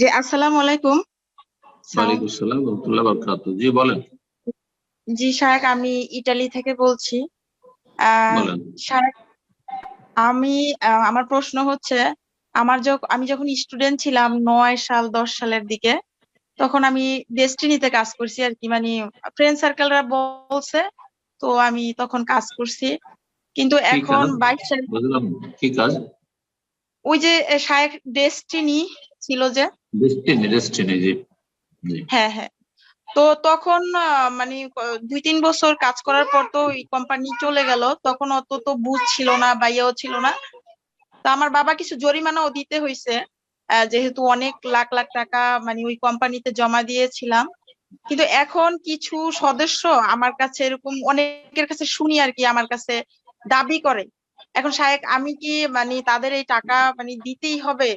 জি আসসালামু আলাইকুম। ওয়ালাইকুম আসসালাম রহমতুল্লাহ বারকাতুহ। জি বলেন। জি শায়েক আমি ইটালি থেকে বলছি। শায়েক আমি আমার প্রশ্ন হচ্ছে আমার যখন আমি যখন স্টুডেন্ট ছিলাম নয় সাল দশ সালের দিকে তখন আমি ডেস্টিনিতে কাজ করছি আর কি। মানে ফ্রেন্ড সার্কেলরা বলছে তো আমি তখন কাজ করছি। কিন্তু এখন বাইশ সাল কি কাজ? ওই যে শায়েক ডেস্টিনি ছিল যে ডেস্টিনি ডেস্টিনি জি। হ্যাঁ হ্যাঁ। তো তখন মানে দুই তিন বছর কাজ করার পর তো ওই কোম্পানি চলে গেল। তখন অত তো বুঝ ছিল না বা ইয়েও ছিল না। তো আমার বাবা কিছু জরিমানাও দিতে হয়েছে যেহেতু অনেক লাখ লাখ টাকা মানে ওই কোম্পানিতে জমা দিয়েছিলাম। কিন্তু এখন কিছু সদস্য আমার কাছে এরকম অনেকের কাছে শুনি আর কি, আমার কাছে দাবি করে। এখন শায়েক, আমি কি মানে তাদের এই টাকা মানে দিতেই হবে?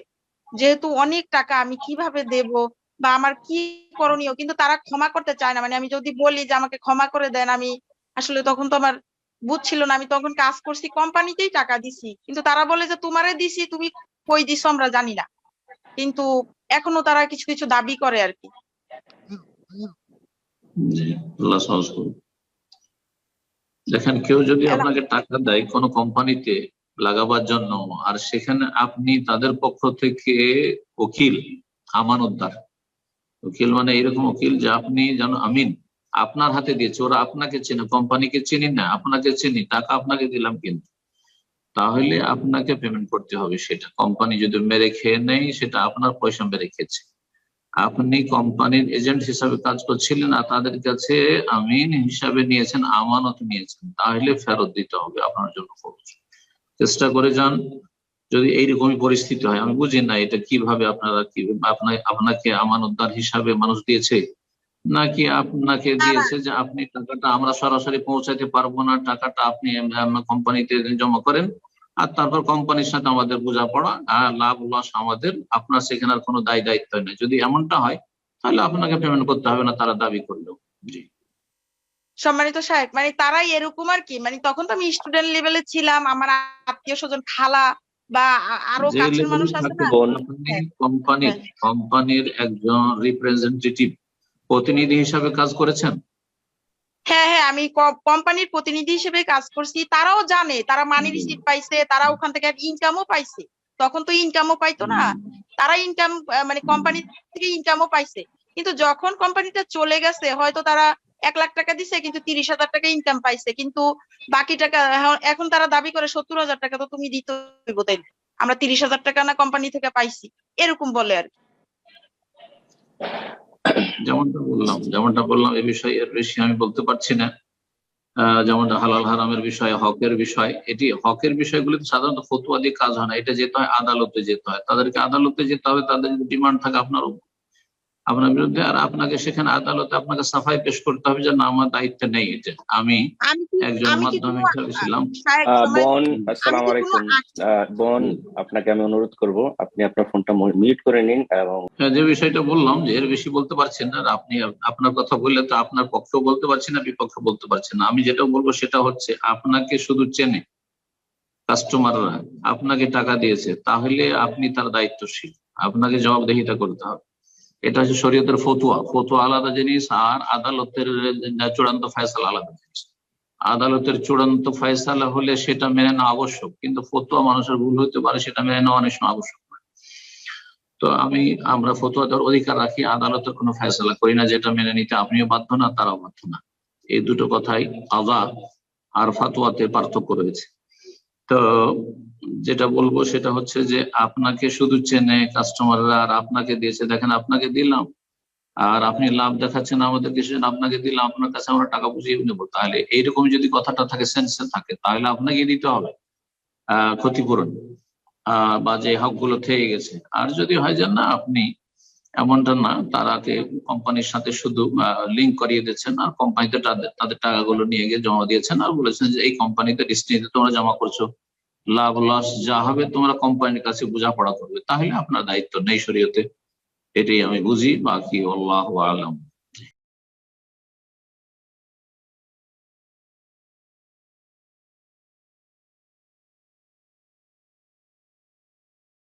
যেহেতু অনেক টাকা আমি কীভাবে দেব বা আমার কি করণীয়? কিন্তু তারা ক্ষমা করতে চায় না। মানে আমি যদি বলি যে আমাকে ক্ষমা করে দেন আমি আসলে তখন তো আমার বুঝছিল না। আমি তখন কাজ করছি কোম্পানিতেই টাকা দিছি। কিন্তু তারা বলে যে তোমারে দিছি তুমি কই দিছো আমরা জানি না। কিন্তু এখনও তারা কিছু কিছু দাবি করে আর কি। দেখেন কেউ যদি আপনাকে টাকা দেয় কোনো কোম্পানিতে লাগাবার জন্য, আর সেখানে আপনি তাদের পক্ষ থেকে উকিল আমানতদার। উকিল মানে এরকম উকিল যে আপনি যেন আমিন, আপনার হাতে দিয়েছে, ওরা আপনাকে চেনে, কোম্পানিকে চিনি না, আপনাকে চিনি, টাকা আপনাকে দিলাম কিন্তু। তাহলে আপনাকে পেমেন্ট করতে হবে সেটা। কোম্পানি যদি মেরে খেয়ে নেয়, সেটা আপনার পয়সা মেরে খেয়েছে। আপনি কোম্পানির এজেন্ট হিসাবে কাজ করছিলেন আর তাদের কাছে আমিন হিসাবে নিয়েছেন, আমানত নিয়েছেন, তাহলে ফেরত দিতে হবে আপনার জন্য খরচ। চেষ্টা করে যান। যদি এইরকমই পরিস্থিতি হয় আমি বুঝি না এটা কীভাবে আপনারা কি আপনার আপনাকে আমানতদার হিসাবে মানুষ দিয়েছে? নাকি আপনাকে। দিয়েছে যে আপনি টাকাটা আমরা সরাসরি পৌঁছাতে পারব না টাকাটা আপনি কোম্পানিতে জমা করেন আর তারপর কোম্পানির সাথে আমাদের বোঝাপড়া আর লাভ লস আমাদের আপনার সেখানে আর কোনো দায় দায়িত্ব নেই। যদি এমনটা হয় তাহলে আপনাকে পেমেন্ট করতে হবে না তারা দাবি করলেও জি। সম্মানিত সাহেব মানে তারাই এরকম আর কি। মানে তখন তো আমি স্টুডেন্ট লেভেলে ছিলাম আমার আত্মীয় স্বজন খালা বা আরও কাছের মানুষ আছে না? হ্যাঁ। কোম্পানির কোম্পানির একজন রিপ্রেজেন্টেটিভ প্রতিনিধি হিসাবে কাজ করেছেন? হ্যাঁ হ্যাঁ আমি কোম্পানির প্রতিনিধি হিসেবে কাজ করছি। তারাও জানে তারা মানি। রিসিট পাইছে তারা ওখান থেকে ইনকামও পাইছে। তখন তো ইনকামও পাইতো না। তারা ইনকাম মানে কোম্পানি থেকে ইনকামও পাইছে। কিন্তু যখন কোম্পানিটা চলে গেছে হয়তো তারা এক লাখ টাকা দিছে কিন্তু তিরিশ হাজার টাকা ইনকাম পাইছে। কিন্তু বাকি টাকা এখন- তারা দাবি করে সত্তর হাজার টাকা তো তুমি দিতে তাই আমরা তিরিশ হাজার টাকা না কোম্পানি থেকে পাইছি। এরকম বলে আর যেমনটা বললাম যেমনটা বললাম এই বিষয়ে এর বেশি আমি বলতে পারছি না। যেমনটা হালাল হারামের বিষয় হকের বিষয় এটি হকের বিষয়গুলি তো সাধারণত ফতুয়া দিয়ে কাজ হয় না। এটা যেতে হয় আদালতে যেতে হয়। তাদেরকে আদালতে যেতে হবে তাদের ডিমান্ড থাকে আপনার উপর, আপনার বিরুদ্ধে আর আপনাকে সেখানে আদালতে আপনাকে সাফাই পেশ করতে হবে যে না আমার দায়িত্ব নেই এটা আমি একজন মাধ্যমিক ছিলাম। বোন আমি আসসালামু আলাইকুম। বোন আপনাকে আমি অনুরোধ করব আপনি আপনার ফোনটা মিউট করে নিন এবং হ্যাঁ, যে বিষয়টা বললাম যে এর বেশি বলতে পারছেন না আপনি আপনার কথা বললে তো আপনার পক্ষেও বলতে পারছেন না বিপক্ষে বলতে পারছেন না। আমি যেটা বলব সেটা হচ্ছে আপনাকে শুধু চেনে কাস্টমাররা আপনাকে টাকা দিয়েছে তাহলে আপনি তার দায়িত্বশীল। আপনাকে জবাবদিহিতা করতে হবে। এটা হচ্ছে শরীয়তের ফতুয়া। ফতুয়া আলাদা জিনিস আর আদালতের চূড়ান্ত ফয়সালা আলাদা জিনিস। আদালতের চূড়ান্ত ফয়সালা হলে সেটা মেনে নেওয়া আবশ্যক, কিন্তু ফতুয়া মানুষের ভুল হতে পারে, সেটা মেনে নেওয়া অনেক সময় আবশ্যক। তো আমি, আমরা ফতুয়া অধিকার রাখি, আদালতের কোনো ফয়সালা করি না, যেটা মেনে নিতে আপনিও বাধ্য না, তারাও বাধ্য না। এই দুটো কথাই আজা আর ফাতুয়াতে পার্থক্য রয়েছে। তো যেটা বলব সেটা হচ্ছে যে আপনাকে শুধু চেনে কাস্টমাররা আর আপনাকে দিয়েছে। দেখেন, আপনাকে দিলাম আর আপনি লাভ দেখাচ্ছেন আমাদের সেজন্য আপনাকে দিলাম, আপনার কাছে আমরা টাকা বুঝিয়ে নেব। তাহলে এইরকম যদি কথাটা থাকে সেন্সে থাকে, তাহলে আপনাকে দিতে হবে ক্ষতিপূরণ বা যে হকগুলো থেকে গেছে। আর যদি হয় যে না, আপনি এমনটা না। তারা কোম্পানির সাথে শুধু লিঙ্ক করিয়ে দিচ্ছেন আর কোম্পানিতে তাদের টাকাগুলো নিয়ে গিয়ে জমা দিয়েছেন আর বলেছেন যে, এই কোম্পানিতে ডিস্ট্রিতে তোমরা জমা করছ। লাভ লস যা হবে তোমরা কোম্পানির কাছে বোঝাপড়া করবে। তাহলে আপনার দায়িত্ব নেই শরীয়তে। এটাই আমি বুঝি। বাকি আল্লাহ আলম।